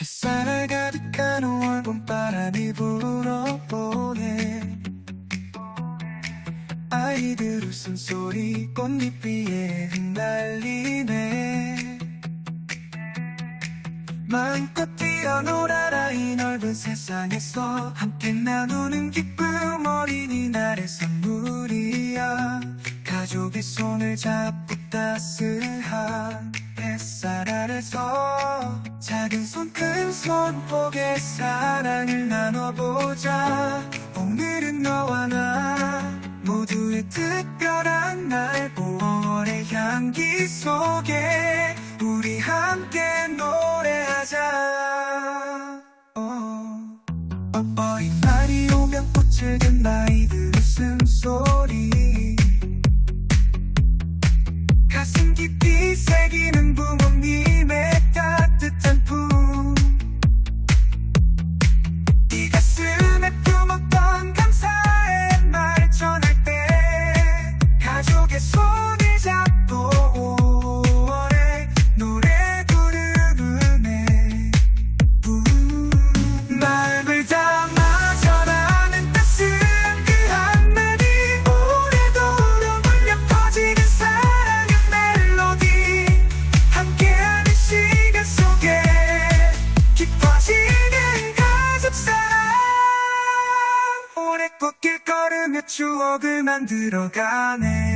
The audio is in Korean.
햇살을 가득한 5월 봄바람이 불어보네. 아이들 웃음소리 꽃잎 위에 흩날리네. 마음껏 뛰어놀아라 이 넓은 세상에서. 함께 나누는 기쁨 어린이날의 선물이야. 가족의 손을 잡고 따스한 햇살 아래서 작은 손 큰손 보게 사랑을 나눠보자 오늘은 너와 나 모두의 특별한 날 5월의 향기 속에 우리 함께 노래하자 어. 어, 어린날이 오면 꽃을 든 아이들 웃음소리 가슴 깊이 새기는 부 걸으며 추억을 만들어가네